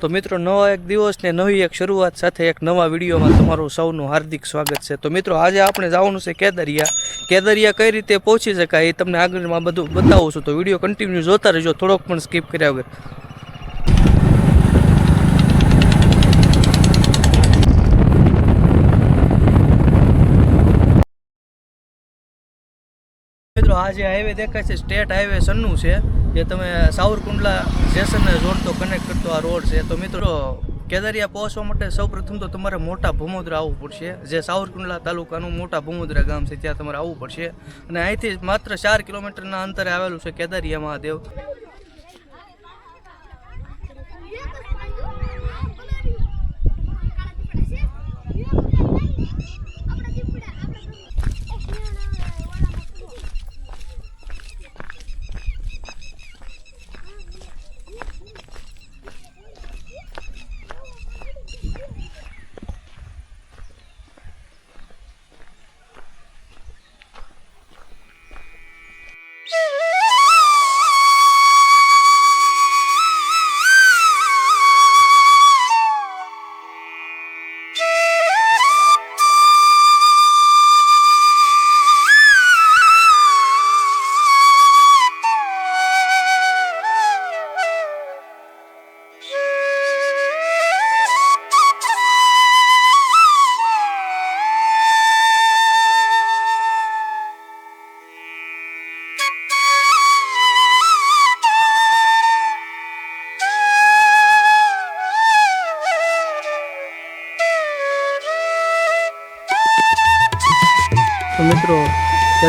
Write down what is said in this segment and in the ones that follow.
તો મિત્રો, નવા એક દિવસ ને નવી એક શરૂઆત સાથે એક નવા વિડીયોમાં તમારું સૌનું હાર્દિક સ્વાગત છે. તો મિત્રો, આજે આપણે જવાનું છે કેદરિયા. કેદરિયા કઈ રીતે પહોંચી શકાય એ તમને આગળમાં બધું બતાવું છું. તો વીડિયો કન્ટિન્યુ જોતા રહેજો, થોડોક પણ સ્કીપ કર્યા વગર મિત્રો આ જે હાઈવે દેખાય છે સ્ટેટ હાઈવે સન્નું છે, જે તમે સાવરકુંડલા સ્ટેશનને જોડતો કનેક્ટ કરતો આ રોડ છે. તો મિત્રો, કેદારિયા પહોંચવા માટે સૌપ્રથમ તો તમારે મોટા ભૂમોદરા આવવું પડશે. જે સાવરકુંડલા તાલુકાનું મોટા ભૂમોદરા ગામ છે, ત્યાં તમારે આવવું પડશે. અને અહીંથી માત્ર ચાર કિલોમીટરના અંતરે આવેલું છે કેદારિયા મહાદેવ.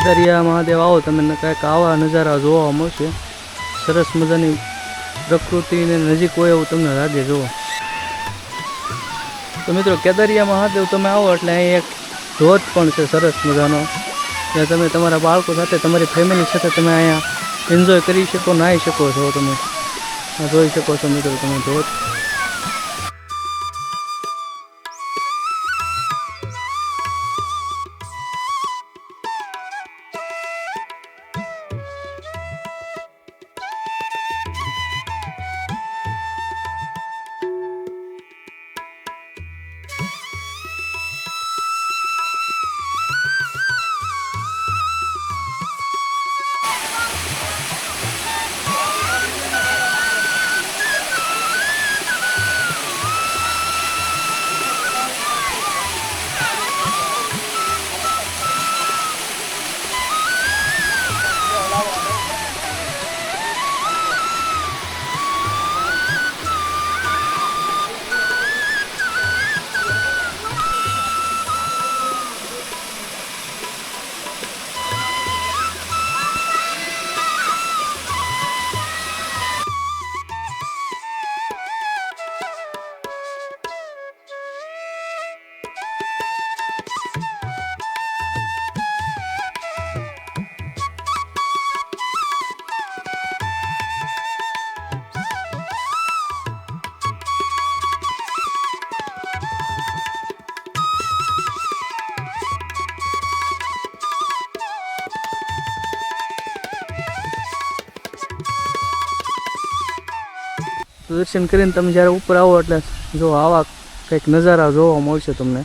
કેદારિયા મહાદેવ આવો, તમને કાંઈક આવા નજારા જોવા મળશે. સરસ મજાની પ્રકૃતિને નજીક હોય એવું તમને લાગે, જુઓ. તો મિત્રો, કેદારિયા મહાદેવ તમે આવો, એટલે અહીં એક ધોધ પણ છે સરસ મજાનો. જ્યાં તમે તમારા બાળકો સાથે, તમારી ફેમિલી સાથે તમે અહીંયા એન્જોય કરી શકો, નાહી શકો છો તમે. જોઈ શકો છો મિત્રો તમે ધોધ તો દર્શન કરીને તમે જ્યારે ઉપર આવો એટલે જો આવા કંઈક નજારા જોવા મળશે તમને.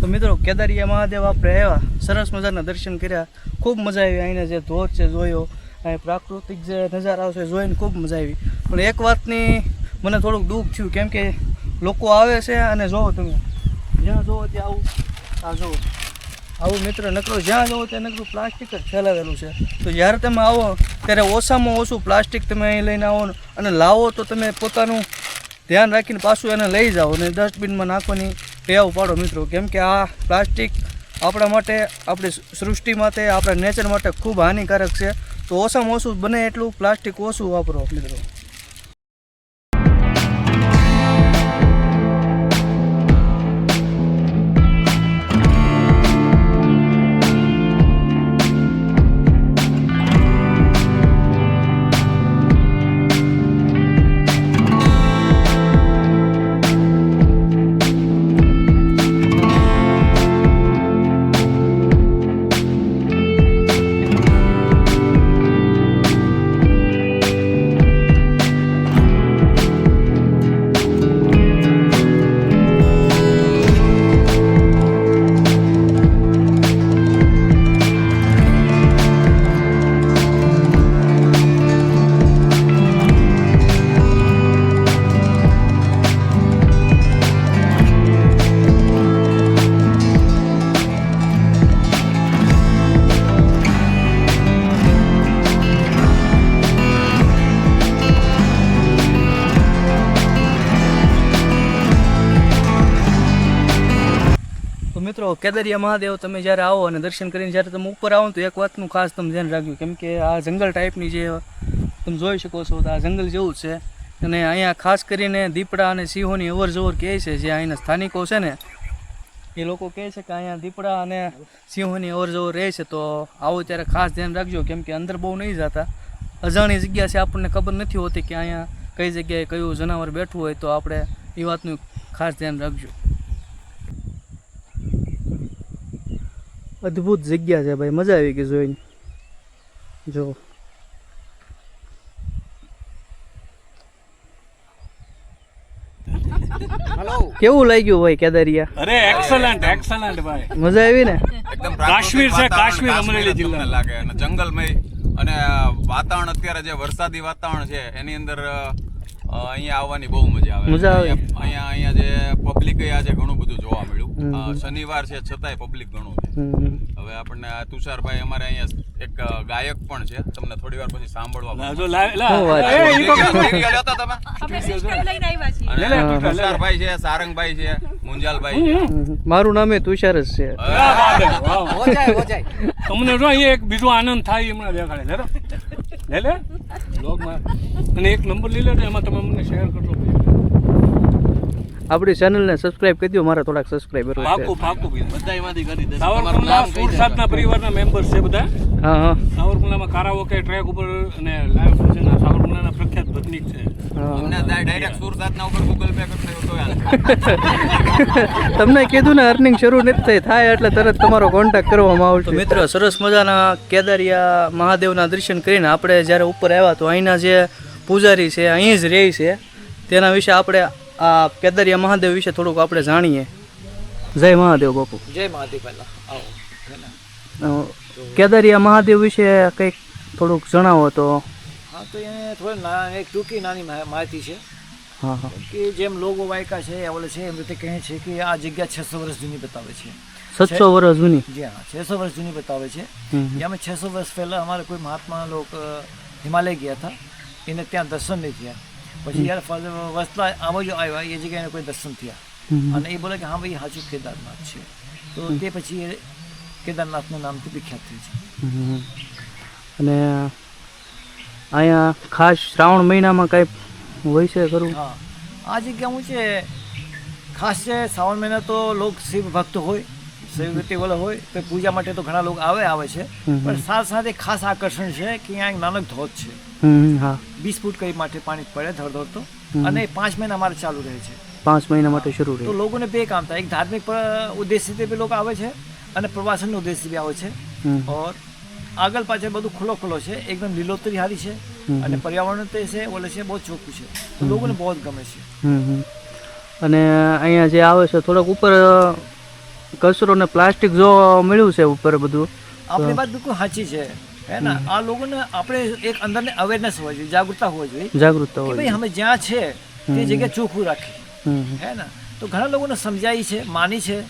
તો મિત્રો, કેદારિયા મહાદેવ આપણે આવ્યા. સરસ મજાના દર્શન કર્યા. ખૂબ મજા આવી અહીંને જે ધોધ છે જોયો. અહીં પ્રાકૃતિક જે નજારા છે જોઈને ખૂબ મજા આવી. પણ એક વાતની મને થોડુંક દુઃખ થયું, કેમ કે લોકો આવે છે અને જોવો તમે. જ્યાં જોવો ત્યાં આવું. આ જોવો. આવું મિત્ર નકરો જ્યાં જવો ત્યાં નકરું પ્લાસ્ટિક જ ફેલાવેલું છે. તો જ્યારે તમે આવો, ત્યારે ઓછામાં ઓછું પ્લાસ્ટિક તમે અહીં લઈને આવો અને લાવો તો તમે પોતાનું ધ્યાન રાખીને પાછું એને લઈ જાઓ અને ડસ્ટબિનમાં નાખવાની ટેવ પાડો મિત્રો. કેમ કે આ પ્લાસ્ટિક આપણા માટે, આપણી સૃષ્ટિ માટે, આપણા નેચર માટે ખૂબ હાનિકારક છે. તો ઓછામાં ઓછું બને એટલું પ્લાસ્ટિક ઓછું વાપરો મિત્રો. મિત્રો કેદરિયા મહાદેવ, તમે જ્યારે આવો અને દર્શન કરીને જ્યારે તમે ઉપર આવો તો એક વાતનું ખાસ તમે ધ્યાન રાખજો, કેમ કે આ જંગલ ટાઈપની જે તમે જોઈ શકો છો તો આ જંગલ જેવું જ છે. અને અહીંયા ખાસ કરીને દીપડા અને સિંહોની અવર જવર કહે છે, જે અહીંના સ્થાનિકો છે ને, એ લોકો કહે છે કે અહીંયા દીપડા અને સિંહોની અવર જવર રહે છે, તો આવો ત્યારે ખાસ ધ્યાન રાખજો, કેમ કે અંદર બહુ નહીં જતા. અજાણી જગ્યા છે, આપણને ખબર નથી હોતી કે અહીંયા કઈ જગ્યાએ કયું જનાવર બેઠું હોય તો આપણે એ વાતનું ખાસ ધ્યાન રાખજો. અદ્ભુત જગ્યા છે ભાઈ મજા આવી ગઈ જોઈને. જો. કેવું લાગ્યું ભાઈ કેદારિયા? અરે એક્સલન્ટ એક્સલન્ટ ભાઈ. મજા આવી ને? એકદમ કાશ્મીર છે, કાશ્મીર, અમરેલી જિલ્લા. લાગે. અને જંગલમય અને વાતાવરણ અત્યારે જે વરસાદી વાતાવરણ છે એની અંદર અહીંયા આવવાની બહુ મજા આવે. મજા આવે. અહીંયા અહીંયા જે પબ્લિક આજે ઘણું બધું જોવા. અ, શનિવાર છે છતાંય પબ્લિક ઘણું છે. હવે આપણને આ તુષારભાઈ અમારે અહીંયા એક ગાયક પણ છે. તમને થોડી વાર પછી સાંભળવા. તુષારભાઈ છે સારંગભાઈ છે મુંજાલભાઈ છે. મારું નામ એ તુષાર જ છે. તમને જો અહીંયા એક બીજો આનંદ થાય હમણાં દેખાડે. લે લે. લે બ્લોગમાં અને એક નંબર લઈ લે એમાં તમે મને શેર કરજો આપણી ચેનલને સબસ્ક્રાઇબ કરી દો મારા થોડાક સબસ્ક્રાઇબર પાકું પાકું બધાયમાંથી કરી દે સાવરકુંડલા સુરસાદના પરિવારના મેમ્બર્સ છે બધા. હા હા. સાવરકુંડલામાં કારાઓકે ટ્રેક ઉપર અને લાઈવ ફંક્શન સાવરકુંડલાના પ્રખ્યાત ભજનીક છે. અમને ડાયરેક્ટ સુરતાના ઉપર ગૂગલ પે એવું તો હાલે. તમને કીધું ને અર્નિંગ શરૂ નથી થઈ થાય એટલે તરત તમારો કોન્ટેક્ટ કરવામાં આવશે. મિત્રો સરસ મજાના કેદારિયા મહાદેવના દર્શન કરીને આપણે જ્યારે ઉપર આવ્યા તો અહીંના જે પૂજારી છે અહીં જ રહે છે તેના વિશે આપણે આ કેદારિયા મહાદેવ વિશે થોડુંક આપણે જાણીએ. જય મહાદેવ બાપુ. જય મહાદેવ પહેલા. કેદારિયા મહાદેવ વિશે કંઈક થોડુંક જણાવો તો. હા તો એને થોડી એક ટૂંકી નાની માહિતી છે. કે જેમ લોકો વાયકા છે ઓલે છે એમ રીતે કહે છે કે આ જગ્યા છસો વર્ષ જૂની બતાવે છે. સત્સો વર્ષ જૂની? જી હા છસો વર્ષ જૂની બતાવે છે. હમ. છસો વર્ષ પહેલાં અમારે કોઈ મહાત્મા લોક હિમાલય ગયા હતા. એને ત્યાં દર્શન નહીં થયા. પછી યાર વસલા આમાં જો આવ્યા એ જગ્યાએ કોઈ દર્શન થયા. અને એ બોલે કે હા ભાઈ હાજુ કેદારનાથ છે. તો તે પછી એ કેદારનાથના નામથી વિખ્યાત થઈ છે. અને અહીંયા ખાસ શ્રાવણ મહિનામાં કાંઈ હોય છે ખરું? હા. આ જગ્યા હું છે ખાસ છે શ્રાવણ મહિના તો લોક શિવ ભક્ત હોય શિવ ભક્તિ હોય તો પૂજા માટે તો ઘણા લોકો આવે આવે છે. પણ સાથે સાથે ખાસ આકર્ષણ છે કે અહીંયા એક નાનક ધોધ છે. વીસ ફૂટ કઈ માટે પાણી પડે ધડ તો. અને પાંચ મહિના મારે ચાલુ રહે છે. પાંચ મહિના માટે શરૂ તો લોકોને બે કામ થાય. એક ધાર્મિક ઉદ્દેશ્યથી બી લોકો આવે છે અને પ્રવાસન ઉદ્દેશ્ય બી આવે છે. ઓર આગળ પાછળ બધું ખુલ્લો ખુલ્લો છે. એકદમ લીલોતરી હારી છે અને પર્યાવરણ તે છે ઓલે છે બહુ ચોખ્ખું છે. તો લોકોને બહુ જ ગમે છે. હમ હમ. અને અહીંયા જે આવે છે થોડોક ઉપર કચરો ને પ્લાસ્ટિક જો મળ્યું છે ઉપર બધું આપણી વાત બિલકુલ સાચી છે. હે ને? આ લોકોને આપણે એક અંદરને અવેરનેસ હોવા જોઈએ જાગૃતતા હોવી જોઈએ. જાગૃતતા હોય ભાઈ અમે જ્યાં છે તે જગ્યા ચોખ્ખું હમ. હે ને? તો ઘણા લોકોને સમજાય છે માની છે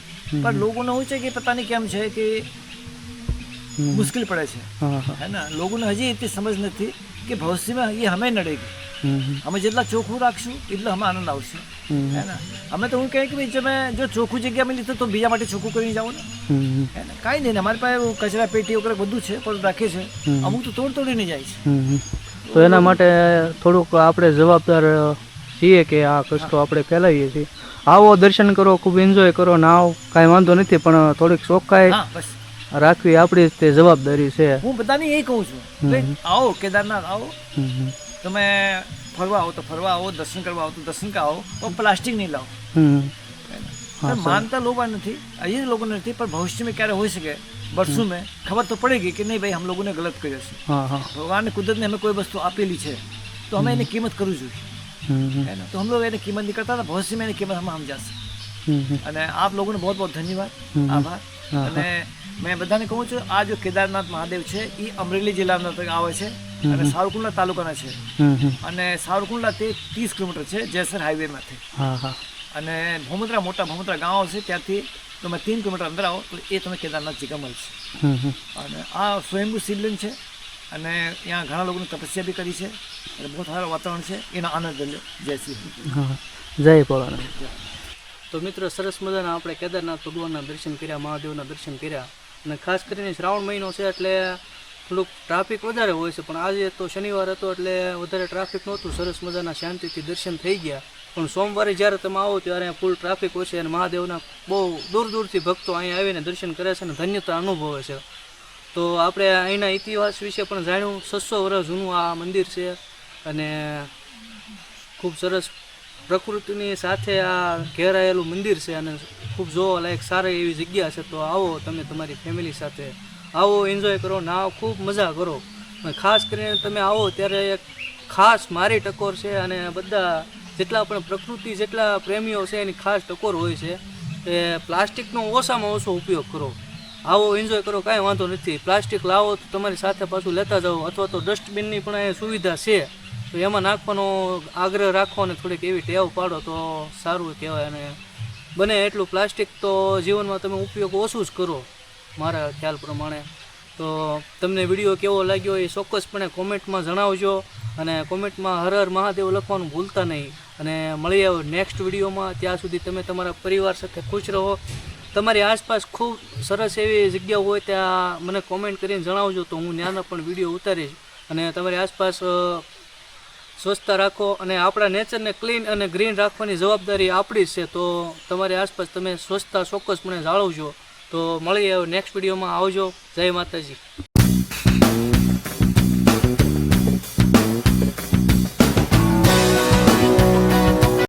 પણ લોકોને શું છે કે પતા નહીં કેમ છે કે મુશ્કેલ પડે છે. હા ને? લોકોને હજી એટલી સમજ નથી કે ભવિષ્યમાં એ હમે નડેગી. અમે જેટલા ચોખ્ખું રાખશું એટલો અમે આનંદ આવશે. હે ને? અમે તો હું કહે કે ભાઈ તમે જો ચોખ્ખું જગ્યા મળી તો બીજા માટે ચોખ્ખું કરીને જાઓ ને. હે કાંઈ નહીં ને અમારી પાસે કચરા પેટી વગેરે બધું છે પણ રાખે છે. અમુક તો તોડ તોડીને જાય છે. તો એના માટે થોડુંક આપણે જવાબદાર છીએ કે આ કષ્ટો આપણે ફેલાવીએ છીએ. આવો દર્શન કરો ખૂબ એન્જોય કરો ના આવો કાંઈ વાંધો નથી પણ થોડીક ચોખ્ખાઈ રાખવી આપણી તે જવાબદારી છે. હું બધાને એ કહું છું. આવો કેદારનાથ આવો. તમે ફરવા આવો તો ફરવા આવો દર્શન કરવા આવો તો દર્શન કરવા આવો પણ પ્લાસ્ટિક નહીં લાવો. માનતા લોકો નથી. અહીં લોકો નથી પણ ભવિષ્યમાં ક્યારે હોઈ શકે? વર્ષો મેં ખબર તો પડી ગઈ કે નહીં ભાઈ હમ લોકોને ગલત કર્યો છે. ભગવાનને કુદરતને અમે કોઈ વસ્તુ આપેલી છે તો અમે એની કિંમત કરવી જોઈએ. તો હમ લોકો એને કિંમત નહીં કરતા ભવિષ્યમાં એની કિંમત હમ સમજાશે અને આપ લોકોને બહુ બહુ ધન્યવાદ. આભાર. અને મેં બધાને કહું છું આ જો કેદારનાથ મહાદેવ છે એ અમરેલી જિલ્લામાં આવે છે. અને સાવરકુંડલા તાલુકાના છે. હમ હમ. અને સાવરકુંડલા તે ત્રીસ કિલોમીટર છે જેસર હાઈવેમાંથી. હા હા. અને ભૂમદ્રા મોટા ભૂમદ્રા ગામ છે ત્યાંથી તમે ત્રણ કિલોમીટર અંદર આવો તો એ તમે કેદારનાથ જગ્યા મળશે. હમ હમ. અને આ સ્વયંભૂ શિવલિંગ છે અને ત્યાં ઘણા લોકોની તપસ્યા બી કરી છે. અને બહુ સારું વાતાવરણ છે. એનો આનંદ લ્યો જય શ્રી જય ભોળાનાથ. તો મિત્રો સરસ મજાના આપણે કેદારનાથ ભગવાનના દર્શન કર્યા મહાદેવના દર્શન કર્યા. અને ખાસ કરીને શ્રાવણ મહિનો છે એટલે થોડુંક ટ્રાફિક વધારે હોય છે, પણ આજે તો શનિવાર હતો એટલે વધારે ટ્રાફિક નહોતું. સરસ મજાના શાંતિથી દર્શન થઈ ગયા. પણ સોમવારે જ્યારે તમે આવો ત્યારે ફૂલ ટ્રાફિક હોય છે અને મહાદેવના બહુ દૂર દૂરથી ભક્તો અહીંયા આવીને દર્શન કરે છે અને ધન્યતા અનુભવે છે. તો આપણે અહીંના ઇતિહાસ વિશે પણ જાણ્યું. છસો વર્ષ જૂનું આ મંદિર છે અને ખૂબ સરસ પ્રકૃતિની સાથે આ ઘેરાયેલું મંદિર છે અને ખૂબ જોવાલાયક સારી એવી જગ્યા છે. તો આવો તમે તમારી ફેમિલી સાથે આવો એન્જોય કરો ના ખૂબ મજા કરો. ખાસ કરીને તમે આવો ત્યારે એક ખાસ મારી ટકોર છે અને બધા જેટલા પણ પ્રકૃતિ જેટલા પ્રેમીઓ છે એની ખાસ ટકોર હોય છે એ પ્લાસ્ટિકનો ઓછામાં ઓછો ઉપયોગ કરો. આવો એન્જોય કરો, કાંઈ વાંધો નથી. પ્લાસ્ટિક લાવો તો તમારી સાથે પાછું લેતા જાઓ અથવા તો ડસ્ટબિનની પણ અહીંયા સુવિધા છે. તો એમાં નાખવાનો આગ્રહ રાખો અને થોડીક એવી ટેવ પાડો તો સારું કહેવાય અને બને એટલું. પ્લાસ્ટિક તો જીવનમાં તમે ઉપયોગ ઓછું જ કરો. મારા ખ્યાલ પ્રમાણે. તો તમને વીડિયો કેવો લાગ્યો એ ચોક્કસપણે કોમેન્ટમાં જણાવજો અને કોમેન્ટમાં હર હર મહાદેવ લખવાનું ભૂલતા નહીં. અને મળી આવો નેક્સ્ટ વિડીયોમાં. ત્યાં સુધી તમે તમારા પરિવાર સાથે ખુશ રહો. તમારી આસપાસ ખૂબ સરસ એવી જગ્યા હોય ત્યાં મને કોમેન્ટ કરીને જણાવજો તો હું ત્યાંના પણ વીડિયો ઉતારીશ. અને તમારી આસપાસ સ્વચ્છતા રાખો અને આપણા નેચરને ક્લીન અને ગ્રીન રાખવાની જવાબદારી આપણી છે. તો તમારી આસપાસ તમે સ્વચ્છતા ચોક્કસપણે જાળવજો. તો મળીએ નેક્સ્ટ વિડીયોમાં આવજો. જય માતાજી.